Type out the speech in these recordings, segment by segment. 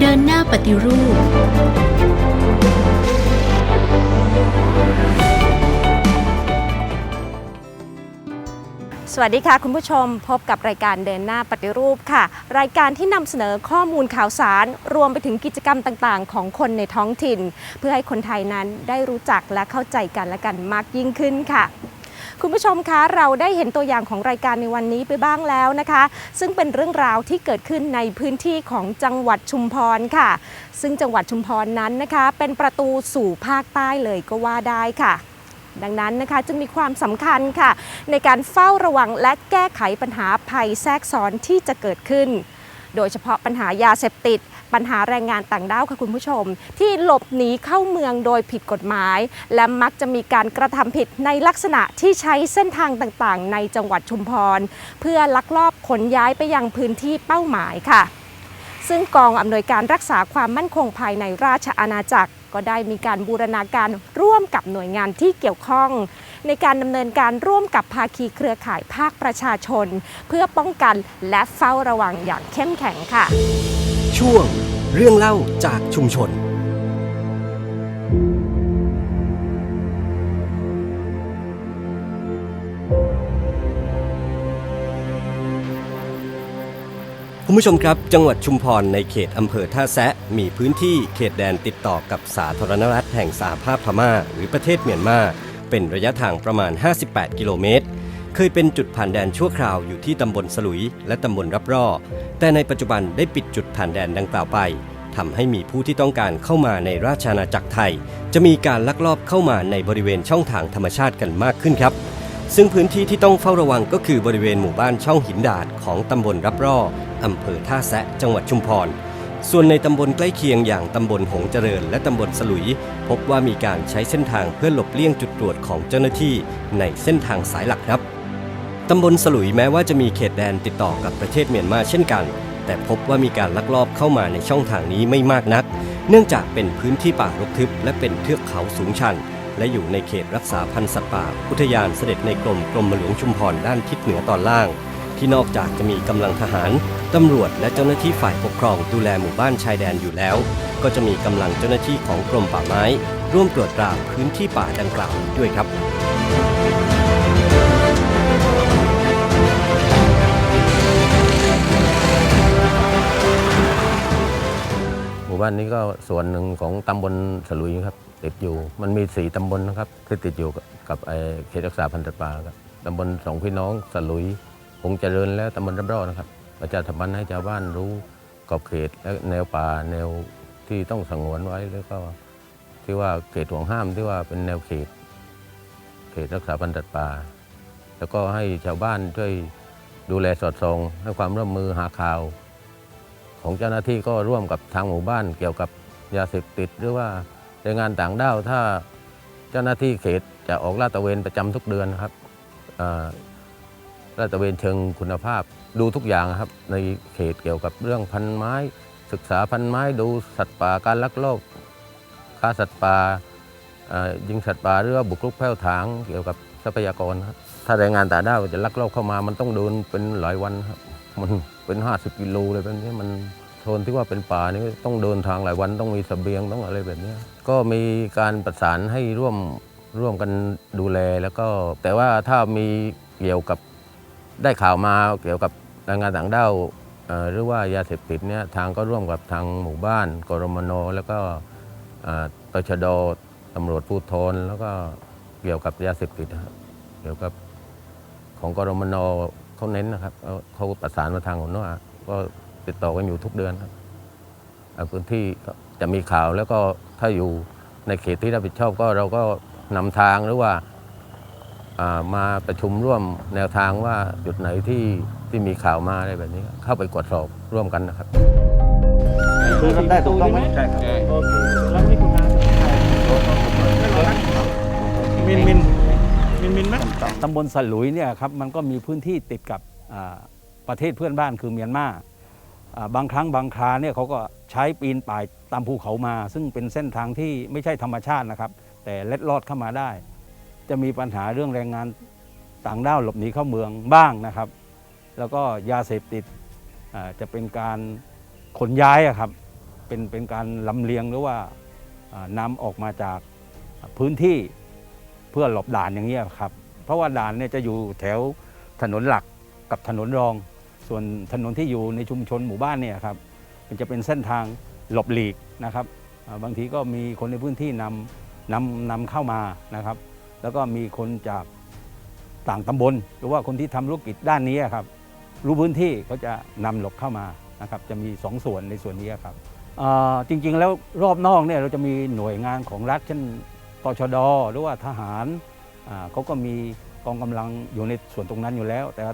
เดินหน้าปฏิรูป สวัสดีค่ะคุณผู้ชมพบกับรายการเดินหน้าปฏิรูปค่ะ รายการที่นำเสนอข้อมูลข่าวสาร รวมไปถึงกิจกรรมต่างๆ ของคนในท้องถิ่น เพื่อให้คนไทยนั้นได้รู้จักและเข้าใจกันและกันมากยิ่งขึ้นค่ะ คุณผู้ชมคะเราได้เห็นตัวอย่างของรายการในวันนี้ไปบ้างแล้วนะคะ ซึ่งเป็นเรื่องราวที่เกิดขึ้นในพื้นที่ของจังหวัดชุมพรค่ะ ซึ่งจังหวัดชุมพรนั้นนะคะ เป็นประตูสู่ภาคใต้เลยก็ว่าได้ค่ะดังนั้นนะคะจึงมีความสำคัญค่ะ ในการเฝ้าระวังและแก้ไขปัญหาภัยแทรกซ้อนที่จะเกิดขึ้น โดยเฉพาะปัญหายาเสพติด ปัญหาแรงงานต่างด้าวค่ะคุณผู้ชม ที่หลบหนีเข้าเมืองโดยผิดกฎหมาย และมักจะมีการกระทำผิดในลักษณะที่ใช้เส้นทางต่างๆ ในจังหวัดชุมพร เพื่อลักลอบขนย้ายไปยังพื้นที่เป้าหมายค่ะ ซึ่งกองอำนวยการรักษาความมั่นคงภายในราชอาณาจักร ก็ได้มีการบูรณาการร่วมกับหน่วยงานที่เกี่ยวข้องในการดำเนินการร่วมกับภาคีเครือข่ายภาคประชาชน เพื่อป้องกันและเฝ้าระวังอย่างเข้มแข็งค่ะ ช่วงเรื่องเล่าจากชุมชน คุณผู้ชมครับ จังหวัดชุมพรในเขตอำเภอท่าแซะ มีพื้นที่เขตแดนติดต่อกับสาธารณรัฐแห่งสหภาพพม่า หรือประเทศเมียนมา เป็นระยะทางประมาณ 58 กิโลเมตร เคยเป็นจุดผ่านแดนชั่วคราวอยู่ที่ตำบลสลุย และตำบลรับร่อแต่ในปัจจุบันได้ปิดจุดผ่านแดนดังกล่าวไปทำให้มีผู้ที่ต้องการเข้ามาในราชอาณาจักรไทย จะมีการลักลอบเข้ามาในบริเวณช่องทางธรรมชาติกันมากขึ้นครับ ซึ่งพื้นที่ที่ต้องเฝ้าระวังก็คือบริเวณหมู่บ้านช่องหินดาดของตำบลรับร่ออำเภอท่าแซะจังหวัดชุมพร ส่วนในตำบลใกล้เคียงอย่างตำบลหงเจริญ และตำบลสลุย พบว่ามีการใช้เส้นทางเพื่อหลบเลี่ยงจุดตรวจของเจ้าหน้าที่ในเส้นทางสายหลักครับ ตำบลสลุยแม้ว่าจะมีเขตแดนติดต่อกับประเทศเมียนมาเช่นกัน แต่พบว่ามีการลักลอบเข้ามาในช่องทางนี้ไม่มากนัก เนื่องจากเป็นพื้นที่ป่ารกทึบ และเป็นเทือกเขาสูงชัน และอยู่ในเขตรักษาพันธุ์สัตว์ป่าอุทยานเสด็จในกรมกรมหลวงชุมพรด้านทิศเหนือตอนล่าง ที่นอกจากจะมีกำลังทหารตำรวจและเจ้าหน้าที่ฝ่ายปกครองดูแลหมู่บ้านชายแดนอยู่แล้ว ก็จะมีกำลังเจ้าหน้าที่ของกรมป่าไม้ ร่วมตรวจตราพื้นที่ป่าดังกล่าวด้วยครับ มู่บ้านนี้ก็ส่วนหนึ่งของตำบลสลุยครับติดอยู่ มันมีสี่ตำบลนะครับที่ติดอยู่กับเขตรักษาพันธุ์สัตว์ป่าครับตำบลสองพี่น้องสลุยคงเจริญและตำบลรับรอนะครับประชาสัมพันธ์ให้ชาวบ้านรู้ขอบเขตและแนวป่าแนวที่ต้องสงวนไว้แล้วก็ที่ว่าเขตห่วงห้ามที่ว่าเป็นแนวเขต เขตรักษาพันธุ์สัตว์ป่า แล้วก็ให้ชาวบ้านช่วยดูแลสอดส่องให้ความร่วมมือหาข่าว ของเจ้าหน้าที่ก็ร่วมกับทางหมู่บ้านเกี่ยวกับยาเสพติด หรือว่าแรงงานต่างด้าวถ้าเจ้าหน้าที่เขตจะออกลาดตระเวนประจำทุกเดือนครับลาดตระเวนเชิงคุณภาพดูทุกอย่างครับ ในเขตเกี่ยวกับเรื่องพันไม้ ศึกษาพันไม้ดูสัตว์ป่าการลักลอบฆ่าสัตว์ป่า ยิงสัตว์ป่าหรือว่าบุกรุกแผ่วถางเกี่ยวกับทรัพยากรครับถ้าแรงงานต่างด้าวจะลักลอบเข้ามามันต้องเดินเป็นหลายวันครับมันเป็น 50 กิโลเลยแบบนี้มันโซนที่ว่าเป็นป่านี่ต้องเดินทางหลายวันต้องมีเสบียงต้องอะไรแบบนี้ ก็มีการประสานให้ร่วมร่วมกันดูแลแล้วก็ แต่ว่าถ้ามีเกี่ยวกับได้ข่าวมาเกี่ยวกับแรงงานต่างด้าวหรือว่ายาเสพติดเนี่ยทางก็ร่วมกับทางหมู่บ้านกรมนแล้วก็อ่าตชด ตำรวจภูธรแล้วก็เกี่ยวกับยาเสพติดนะครับเกี่ยวกับของกรมนเขาเน้นนะครับเขาเขาประสานมาทางหัวหน้าก็ติดต่อกันอยู่ทุกเดือนครับอ่าพื้นที่ก็จะมีข่าวแล้วก็ถ้าอยู่ในเขตที่รับผิดชอบก็เราก็นำทางหรือว่าอ่ามาประชุมร่วมแนวทางว่าจุดไหนที่ที่มีข่าวมาอะไรแบบนี้ เข้าไปตรวจสอบร่วมกันนะครับซื้อกันได้ถูกต้องไหมใช่ครับ มินมินมินมินไหมตำบลสลุยเนี่ยครับมันก็มีพื้นที่ติดกับประเทศเพื่อนบ้านคือเมียนมาบางครั้งบางคราเนี่ยเขาก็ใช้ปีนป่ายตามภูเขามา ซึ่งเป็นเส้นทางที่ไม่ใช่ธรรมชาตินะครับ แต่เล็ดลอดเข้ามาได้ จะมีปัญหาเรื่องแรงงานต่างด้าวหลบหนีเข้าเมืองบ้างนะครับ แล้วก็ยาเสพติดจะเป็นการขนย้ายครับเป็นเป็นการลำเลียงหรือว่านำออกมาจาก พื้นที่เพื่อหลบด่านอย่างเงี้ยครับ เพราะว่าด่านเนี่ยจะอยู่แถวถนนหลักกับถนนรอง ส่วนถนนที่อยู่ในชุมชนหมู่บ้านเนี่ยครับมันจะเป็นเส้นทางหลบหลีกนะครับ บางทีก็มีคนในพื้นที่นำนำนำเข้ามานะครับ แล้วก็มีคนจากต่างตำบล หรือว่าคนที่ทำธุรกิจด้านนี้ครับ รู้พื้นที่เขาจะนำหลบเข้ามานะครับ จะมีสองส่วนในส่วนนี้ครับจริงๆแล้วรอบนอกเนี่ยเราจะมีหน่วยงานของรัฐเช่น ตชดหรือว่าทหารเขาก็มีกองกำลังอยู่ในส่วนตรงนั้นอยู่แล้ว แต่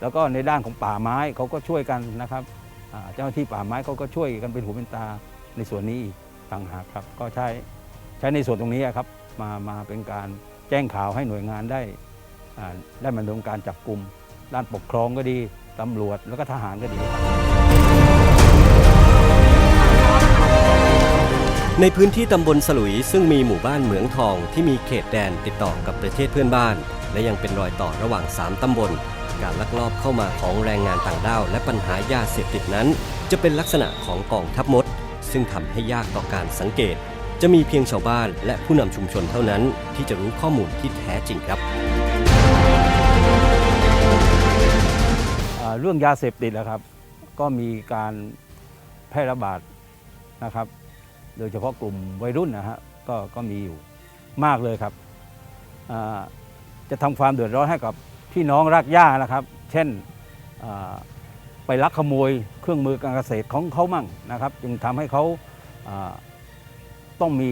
แล้วก็ในด้านของป่าไม้เขาก็ช่วยกันนะครับเจ้าหน้าที่ป่าไม้เขาก็ช่วยกันเป็นหูเป็นตาในส่วนนี้อีกต่างหากครับ ก็ใช้ใช้ในส่วนตรงนี้ครับมามาเป็นการแจ้งข่าวให้หน่วยงานได้ได้มาดำเนินการจับกลุ่มด้านปกครองก็ดีตำรวจแล้วก็ทหารก็ดีครับ ในพื้นที่ตำบลสลุยซึ่งมีหมู่บ้านเหมืองทองที่มีเขตแดนติดต่อกับประเทศเพื่อนบ้าน และยังเป็นรอยต่อระหว่าง 3 ตำบล การลักลอบเข้ามาของแรงงานต่างด้าว และปัญหายาเสพติดนั้น จะเป็นลักษณะของกองทัพมด ซึ่งทำให้ยากต่อการสังเกต จะมีเพียงชาวบ้านและผู้นำชุมชนเท่านั้น ที่จะรู้ข้อมูลที่แท้จริงครับเรื่องยาเสพติดนะครับ ก็มีการแพร่ระบาดนะครับ โดยเฉพาะกลุ่มวัยรุ่นนะฮะก็ก็มีอยู่มากเลยครับ จะทำความเดือดร้อนให้กับพี่น้องรากหญ้านะครับ เช่นไปลักขโมยเครื่องมือการเกษตรของเขามั่งนะครับ จึงทำให้เขาต้องมี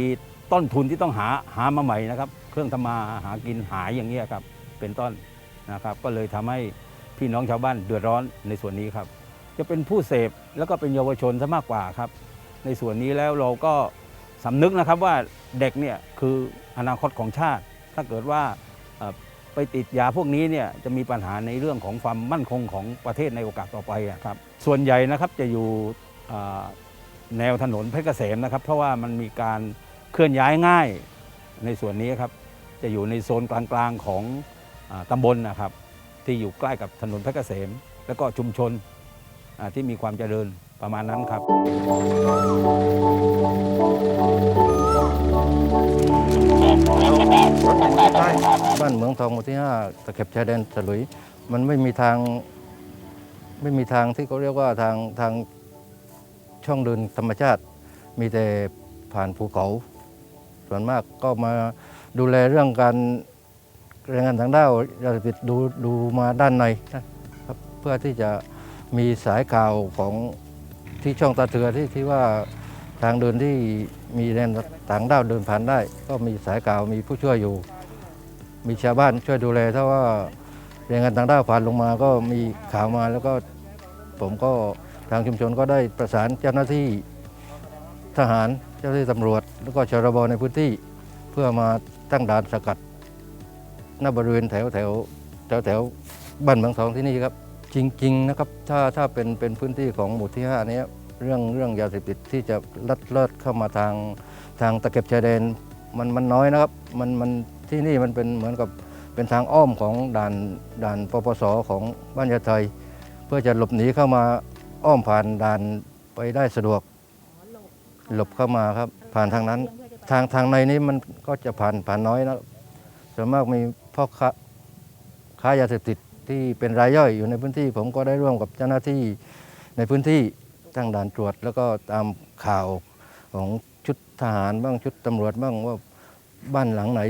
ต้นทุนที่ต้องหาหามาใหม่นะครับ เครื่องทำมาหากินหายอย่างนี้ยครับเป็นต้นนะครับ ก็เลยทำให้พี่น้องชาวบ้านเดือดร้อนในส่วนนี้ครับ จะเป็นผู้เสพแล้วก็เป็นเยาวชนซะมากกว่าครับ ในส่วนนี้แล้วเราก็สำนึกนะครับว่าเด็กเนี่ยคืออนาคตของชาติ ถ้าเกิดว่าไปติดยาพวกนี้เนี่ยจะมีปัญหาในเรื่องของความมั่นคงของประเทศในโอกาสต่อไปครับส่วนใหญ่นะครับจะอยู่แนวถนนเพชรเกษมนะครับ เพราะว่ามันมีการเคลื่อนย้ายง่ายในส่วนนี้ครับจะอยู่ในโซนกลางๆของอตำบลนะครับ ที่อยู่ใกล้กับถนนเพชรเกษม แล้วก็ชุมชนที่มีความเจริญ ประมาณนั้นครับ บ้านเหมืองทองหมู่ที่ 5ตะเข็บชายแดนสลุย มันไม่มีทางไม่มีทางที่เขาเรียกว่าทางทางช่องเดินธรรมชาติ มีแต่ผ่านภูเขาส่วนมากก็มาดูแลเรื่องการแรงงานทางด้าวยาเสพติดดูดูมาด้านในนะครับเพื่อที่จะมีสายข่าวของ ที่ช่องตาเถือที่ที่ว่าทางเดินที่มีแรงต่างด้าวเดินผ่านได้ ก็มีสายข่าวมีผู้ช่วยอยู่ มีชาวบ้านช่วยดูแลถ้าว่าแรงงานต่างด้าวผ่านลงมาก็มีข่าวมาแล้วก็ผมก็ทางชุมชนก็ได้ประสานเจ้าหน้าที่ทหารเจ้าหน้าที่ตำรวจ แล้วก็ชรบในพื้นที่ เพื่อมาตั้งด่านสกัดหน้าบริเวณแถวแถวแถวแถวบ้านเมืองทองที่นี่ครับ จริงๆนะครับถ้าถ้าเป็นเป็นพื้นที่ของหมู่ที่5นี้เรื่องเรื่องยาเสพติดที่จะลัดเลิศเข้ามาทางทางตะเข็บชายแดนมันมันน้อยนะครับมันมันที่นี่มันเป็นเหมือนกับเป็นทางอ้อมของด่านด่านปปสของบ้านยาไทย เพื่อจะหลบหนีเข้ามาอ้อมผ่านด่านไปได้สะดวกหลบเข้ามาครับ ผ่านทางนั้น ทางทางในนี้มันก็จะผ่านผ่านน้อยนะส่วนมากมีพ่อค้าค้ายาเสพติด ที่เป็นรายย่อยอยู่ในพื้นที่ ผมก็ได้ร่วมกับเจ้าหน้าที่ในพื้นที่ตั้งด่านตรวจ แล้วก็ตามข่าวของชุดทหารบ้างชุดตำรวจบ้างว่าบ้านหลังไหน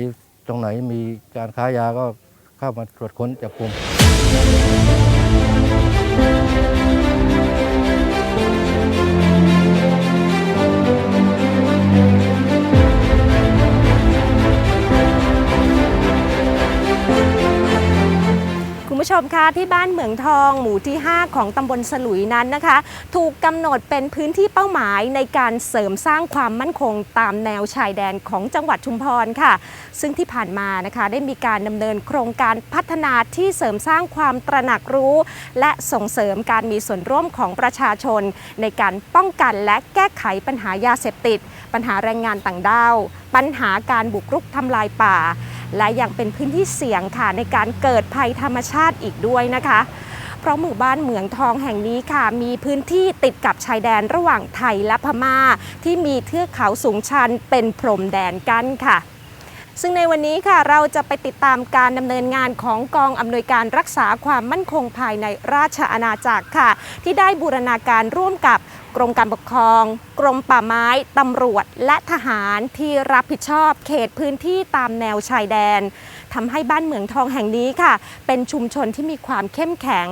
ตรงไหนมีการค้ายาก็เข้ามาตรวจค้นจับกลุ่ม ผู้ชมคะที่บ้านเหมืองทอง หมู่ที่ 5 ของตำบลสลุยนั้นนะคะ ถูกกำหนดเป็นพื้นที่เป้าหมายในการเสริมสร้างความมั่นคงตามแนวชายแดนของจังหวัดชุมพรค่ะ ซึ่งที่ผ่านมานะคะได้มีการดำเนินโครงการพัฒนาที่เสริมสร้างความตระหนักรู้ และส่งเสริมการมีส่วนร่วมของประชาชน ในการป้องกันและแก้ไขปัญหายาเสพติด ปัญหาแรงงานต่างด้าว ปัญหาการบุกรุกทำลายป่า และยังเป็นพื้นที่เสี่ยงค่ะในการเกิดภัยธรรมชาติอีกด้วยนะคะ เพราะหมู่บ้านเหมืองทองแห่งนี้ค่ะ มีพื้นที่ติดกับชายแดนระหว่างไทยและพม่า ที่มีเทือกเขาสูงชันเป็นพรมแดนกั้นค่ะซึ่งในวันนี้ค่ะเราจะไปติดตามการดำเนินงานของกองอำนวยการรักษาความมั่นคงภายในราชอาณาจักรค่ะ ที่ได้บูรณาการร่วมกับ กรมการปกครอง กรมป่าไม้ ตำรวจ และทหารที่รับผิดชอบเขตพื้นที่ตามแนวชายแดนทำให้บ้านเหมืองทองแห่งนี้ค่ะ เป็นชุมชนที่มีความเข้มแข็ง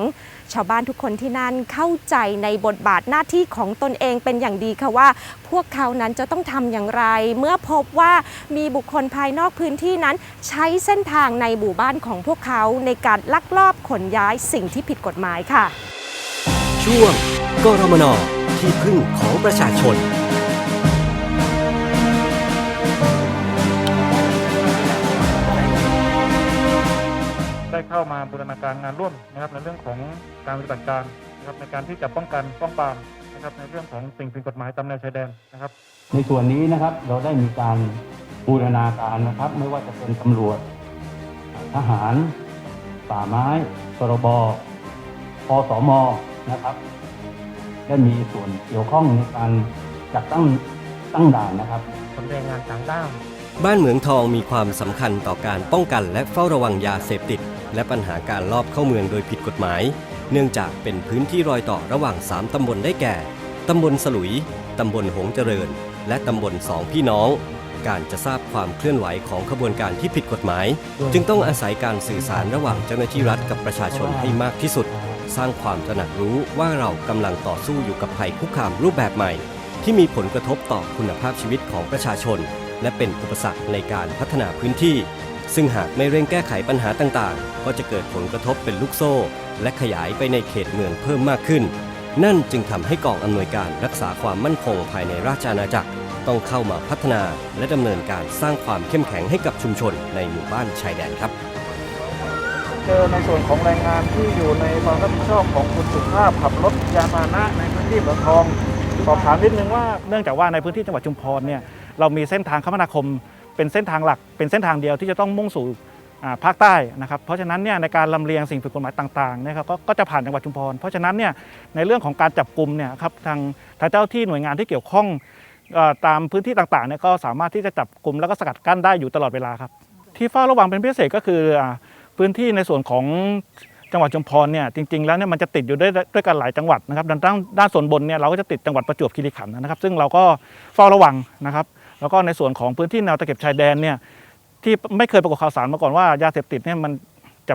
ชาวบ้านทุกคนที่นั่นเข้าใจในบทบาทหน้าที่ของตนเองเป็นอย่างดีค่ะว่า พวกเขานั้นจะต้องทำอย่างไร เมื่อพบว่ามีบุคคลภายนอกพื้นที่นั้น ใช้เส้นทางในหมู่บ้านของพวกเขาในการลักลอบขนย้ายสิ่งที่ผิดกฎหมายค่ะ ช่วงกรมน ที่พึ่งของประชาชน ได้เข้ามาบูรณาการงานร่วมนะครับในเรื่องของการปฏิบัติการนะครับในการที่จะป้องกันป้องปรามนะครับในเรื่องของสิ่งผิดกฎหมายตามแนวชายแดนนะครับ ในส่วนนี้นะครับเราได้มีการบูรณาการนะครับ ไม่ว่าจะเป็นตำรวจ ทหาร ป่าไม้สรบพสมนะครับ ได้มีส่วนเกี่ยวข้องในการจัดตั้งตั้งด่านนะครับสำแดงงานต่างด้าวบ้านเหมืองทองมีความสำคัญต่อการป้องกันและเฝ้าระวังยาเสพติด และปัญหาการลอบเข้าเมืองโดยผิดกฎหมาย เนื่องจากเป็นพื้นที่รอยต่อระหว่าง 3 ตำบลได้แก่ ตำบลสลุย ตำบลหงเจริญ และตำบลสองพี่น้อง การจะทราบความเคลื่อนไหวของขบวนการที่ผิดกฎหมาย จึงต้องอาศัยการสื่อสารระหว่างเจ้าหน้าที่รัฐกับประชาชนให้มากที่สุด สร้างความตระหนักรู้ว่าเรากำลังต่อสู้อยู่กับภัยคุกคามรูปแบบใหม่ ที่มีผลกระทบต่อคุณภาพชีวิตของประชาชน และเป็นอุปสรรคในการพัฒนาพื้นที่ ซึ่งหากไม่เร่งแก้ไขปัญหาต่างๆ ก็จะเกิดผลกระทบเป็นลูกโซ่ และขยายไปในเขตเมืองเพิ่มมากขึ้น นั่นจึงทำให้กองอำนวยการรักษาความมั่นคงภายในราชอาณาจักรต้องเข้ามาพัฒนาและดำเนินการสร้างความเข้มแข็งให้กับชุมชนในหมู่บ้านชายแดนครับ เจอในส่วนของแรงงานที่อยู่ในความรับผิดชอบของคุณสุภาพขับรถยานพาหนะในพื้นที่เมืองทองสอบถามนิดนึงว่าเนื่องจากว่าในพื้นที่จังหวัดชุมพรเนี่ยเรามีเส้นทางคมนาคม เป็นเส้นทางหลัก เป็นเส้นทางเดียวที่จะต้องมุ่งสู่ภาคใต้นะครับ เพราะฉะนั้นเนี่ยในการลำเลียงสิ่งผิดกฎหมายต่างๆนะครับก็ก็จะผ่านจังหวัดชุมพร เพราะฉะนั้นเนี่ยในเรื่องของการจับกลุ่มเนี่ยครับทางทางเจ้าที่หน่วยงานที่เกี่ยวข้องอตามพื้นที่ต่างๆเนี่ยก็สามารถที่จะจับกลุ่มแล้วก็สกัดกั้นได้อยู่ตลอดเวลาครับที่เฝ้าระวังเป็นพิเศษก็คืออ พื้นที่ในส่วนของจังหวัดชุมพรเนี่ยจริงๆแล้วเนี่ยมันจะติดอยู่ด้วยด้วยกันหลายจังหวัดนะครับด้านด้านส่วนบนเนี่ยเราก็จะติดจังหวัดประจวบคีรีขันธ์นะครับ ซึ่งเราก็เฝ้าระวังนะครับ แล้วก็ในส่วนของพื้นที่แนวตะเข็บชายแดนเนี่ยที่ไม่เคยปรากฏข่าวสารมาก่อนว่ายาเสพติดเนี่ยมันจะ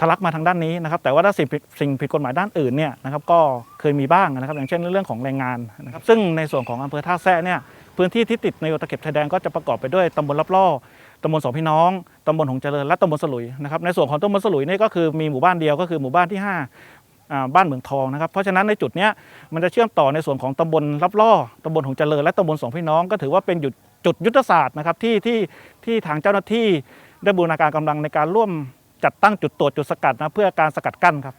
ทะลักมาทางด้านนี้นะครับ แต่ว่าถ้าสิ่งผิดสิ่งผิดกฎหมายด้านอื่นเนี่ยนะครับก็เคยมีบ้างนะครับ อย่างเช่นเรื่องของแรงงานนะครับ ซึ่งในส่วนของอำเภอท่าแซะเนี่ยพื้นที่ที่ติดในตะเข็บชายแดนก็จะประกอบไปด้วยตำบลรับล่อ ตำบลสองพี่น้องตำบลหงเจริญและตำบลสลุยนะครับในส่วนของตำบลสลุยนี่ก็คือมีหมู่บ้านเดียวก็คือหมู่บ้านที่5อ่าบ้านเหมืองทองนะครับเพราะฉะนั้นในจุดนี้มันจะเชื่อมต่อในส่วนของตำบลรับล่อตำบลหงเจริญและตำบลสองพี่น้องก็ถือว่าเป็นจุดจุดยุทธศาสตร์นะครับที่ที่ที่ทางเจ้าหน้าที่ได้บูรณาการกำลังในการร่วมจัดตั้งจุดตรวจจุดสกัดนะเพื่อการสกัดกั้นครับ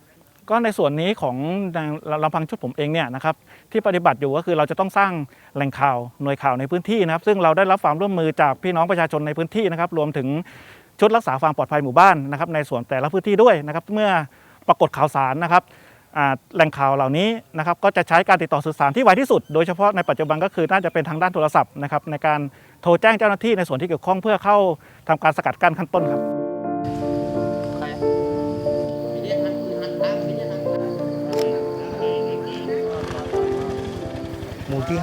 ก็ในส่วนนี้ของลำพังชุดผมเองเนี่ยนะครับที่ปฏิบัติอยู่ก็คือเราจะต้องสร้างแหล่งข่าวหน่วยข่าวในพื้นที่นะครับ ซึ่งเราได้รับความร่วมมือจากพี่น้องประชาชนในพื้นที่นะครับรวมถึงชุดรักษาความปลอดภัยหมู่บ้านนะครับในส่วนแต่ละพื้นที่ด้วยนะครับเมื่อปรากฏข่าวสารนะครับแหล่งข่าวเหล่านี้นะครับก็จะใช้การติดต่อสื่อสารที่ไวที่สุด โดยเฉพาะในปัจจุบันก็คือน่าจะเป็นทางด้านโทรศัพท์นะครับในการโทรแจ้งเจ้าหน้าที่ในส่วนที่เกี่ยวข้องเพื่อเข้าทำการสกัดกั้นขั้นต้นครับ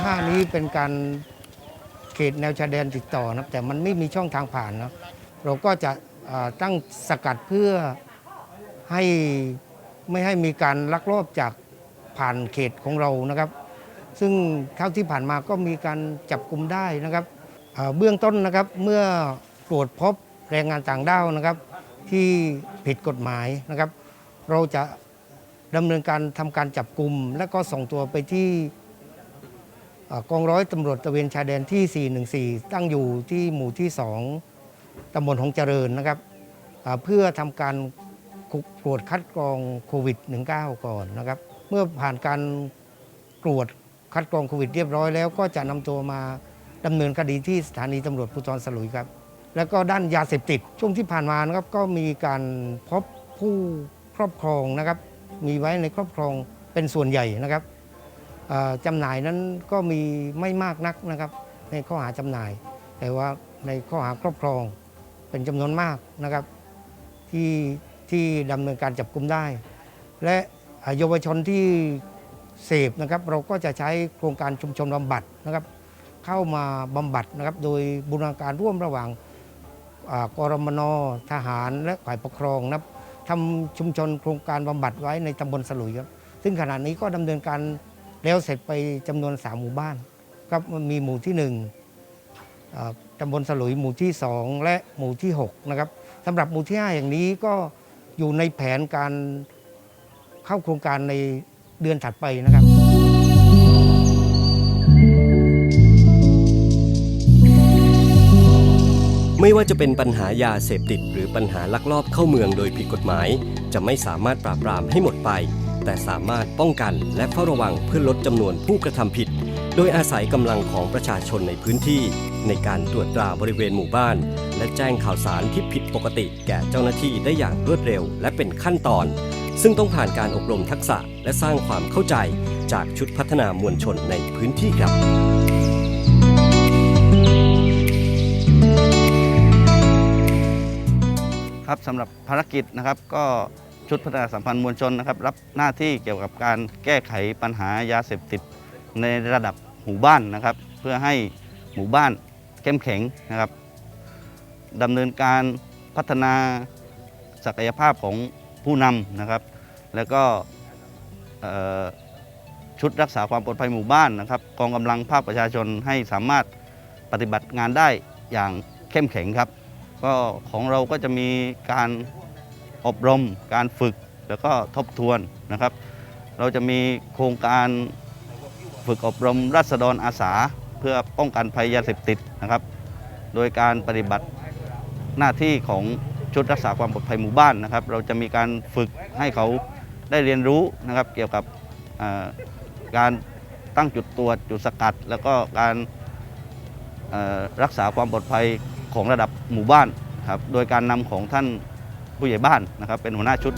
ที่5นี้เป็นการเขตแนวชายแดนติดต่อนะครับแต่มันไม่มีช่องทางผ่านนะเราก็จะตั้งสกัดเพื่อให้ไม่ให้มีการลักลอบจากผ่านเขตของเรานะครับ ซึ่งเท่าที่ผ่านมาก็มีการจับกลุ่มได้นะครับเบื้องต้นนะครับเมื่อตรวจพบแรงงานต่างด้าวนะครับ ที่ผิดกฎหมายนะครับ เราจะดำเนินการทำการจับกลุ่มและก็ส่งตัวไปที่ กองร้อยตำรวจตะเวนชายแดนที่ 414 ตั้งอยู่ที่หมู่ที่ 2ตำบลหงเจริญนะครับเพื่อทำการตรวจคัดกรองโควิด -19 ก่อนนะครับ เมื่อผ่านการตรวจคัดกรองโควิดเรียบร้อยแล้วก็จะนำตัวมาดำเนินคดีที่สถานีตำรวจภูธรสลุยครับ แล้วก็ด้านยาเสพติดช่วงที่ผ่านมานะครับก็มีการพบผู้ครอบครองนะครับ มีไว้ในครอบครองเป็นส่วนใหญ่นะครับ จำหน่ายนั้นก็มีไม่มากนักนะครับ ในข้อหาจำหน่าย แต่ว่าในข้อหาครอบครองเป็นจำนวนมากนะครับ ที่ที่ดำเนินการจับกลุมได้ และเยาวชนที่เสพนะครับ เราก็จะใช้โครงการชุมชนบำบัดนะครับ เข้ามาบำบัดนะครับ โดยบูรณาการร่วมระหว่างกรมนทหารและฝ่ายปกครองนะครับทำชุมชนโครงการบำบัดไว้ในตำบลสลุยครับ ซึ่งขณะนี้ก็ดำเนินการ แล้วเสร็จไปจำนวน 3 หมู่บ้านครับมีหมู่ที่1อ่าตำบลสลุยหมู่ที่ 2 และหมู่ที่6นะครับสำหรับหมู่ที่ 5 อย่างนี้ก็อยู่ในแผนการเข้าโครงการในเดือนถัดไปนะครับ ไม่ว่าจะเป็นปัญหายาเสพติด หรือปัญหาลักลอบเข้าเมืองโดยผิดกฎหมาย จะไม่สามารถปราบปรามให้หมดไป แต่สามารถป้องกันและเฝ้าระวังเพื่อลดจำนวนผู้กระทำผิด โดยอาศัยกำลังของประชาชนในพื้นที่ ในการตรวจตราบริเวณหมู่บ้าน และแจ้งข่าวสารที่ผิดปกติแก่เจ้าหน้าที่ได้อย่างรวดเร็วและเป็นขั้นตอน ซึ่งต้องผ่านการอบรมทักษะและสร้างความเข้าใจจากชุดพัฒนามวลชนในพื้นที่ครับครับสำหรับภารกิจนะครับก็ ชุดพัฒนาสัมพันธ์มวลชนนะครับรับหน้าที่เกี่ยวกับการแก้ไขปัญหายาเสพติดในระดับหมู่บ้านนะครับ เพื่อให้หมู่บ้านเข้มแข็งนะครับดำเนินการพัฒนาศักยภาพของผู้นำนะครับ แล้วก็ชุดรักษาความปลอดภัยหมู่บ้านนะครับ กองกำลังภาคประชาชนให้สามารถปฏิบัติงานได้อย่างเข้มแข็งครับ ก็ของเราก็จะมีการ อบรม การฝึกแล้วก็ทบทวนนะครับ เราจะมีโครงการฝึกอบรมรัษฎรอาสา เพื่อป้องกันภัยยาเสพติดนะครับ โดยการปฏิบัติหน้าที่ของชุดรักษาความปลอดภัยหมู่บ้านนะครับ เราจะมีการฝึกให้เขาได้เรียนรู้นะครับ เกี่ยวกับการตั้งจุดตรวจจุดสกัด แล้วก็การรักษาความปลอดภัยของระดับหมู่บ้านครับ โดยการนำของท่าน ผู้ใหญ่บ้านนะครับเป็นหัวหน้าชุด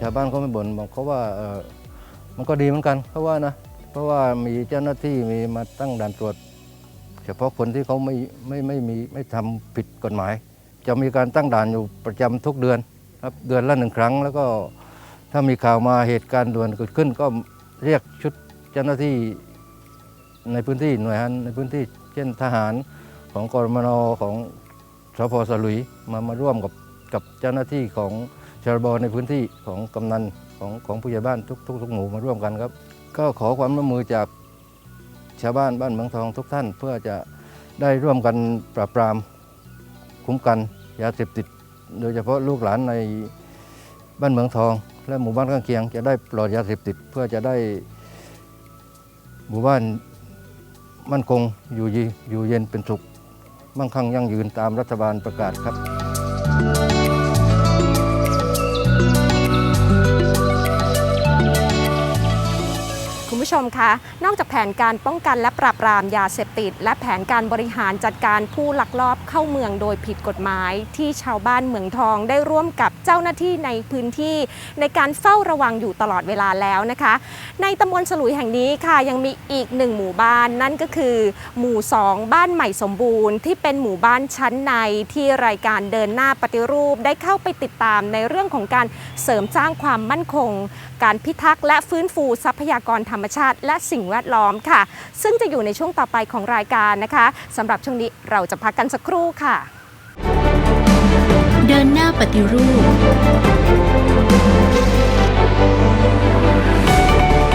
ชาวบ้านเขาไม่บ่นบอกเขาว่าเออมันก็ดีเหมือนกันเขาว่านะ เพราะว่ามีเจ้าหน้าที่มีมาตั้งด่านตรวจ เฉพาะคนที่เขาไม่ไม่ไม่มีไม่ทำผิดกฎหมาย จะมีการตั้งด่านอยู่ประจำทุกเดือนครับเดือนละหนึ่งครั้ง แล้วก็ถ้ามีข่าวมาเหตุการณ์ด่วนเกิดขึ้น ก็เรียกชุดเจ้าหน้าที่ ในพื้นที่หน่วยงานในพื้นที่เช่นทหารของกรมนของสพสลุยมามาร่วมกับกับเจ้าหน้าที่ของชลบในพื้นที่ของกำนันของของผู้ใหญ่บ้านทุกทุกทุกหมู่มาร่วมกันครับ ก็ขอความร่วมมือจากชาวบ้านบ้านเมืองทองทุกท่าน เพื่อจะได้ร่วมกันปราบปรามคุ้มกันยาเสพติด โดยเฉพาะลูกหลานในบ้านเมืองทอง และหมู่บ้านข้างเคียง จะได้ปลอดยาเสพติดเพื่อจะได้หมู่บ้าน มั่นคงอยู่ยีอยู่เย็นเป็นสุข มั่งคั่งยั่งยืนตามรัฐบาลประกาศครับ ผู้ชมคะ นอกจากแผนการป้องกันและปราบปรามยาเสพติด และแผนการบริหารจัดการผู้ลักลอบเข้าเมืองโดยผิดกฎหมาย ที่ชาวบ้านเมืองทองได้ร่วมกับเจ้าหน้าที่ในพื้นที่ ในการเฝ้าระวังอยู่ตลอดเวลาแล้วนะคะ ในตำบลสลุยแห่งนี้ค่ะ ยังมีอีกหนึ่งหมู่บ้านนั่นก็คือ หมู่ 2 บ้านใหม่สมบูรณ์ ที่เป็นหมู่บ้านชั้นในที่รายการเดินหน้าปฏิรูปได้เข้าไปติดตามในเรื่องของการเสริมสร้างความมั่นคง การพิทักษ์และฟื้นฟูทรัพยากรธรรมชาติ และสิ่งแวดล้อมค่ะ ซึ่งจะอยู่ในช่วงต่อไปของรายการนะคะสำหรับช่วงนี้เราจะพักกันสักครู่ค่ะ เดินหน้าปฏิรูป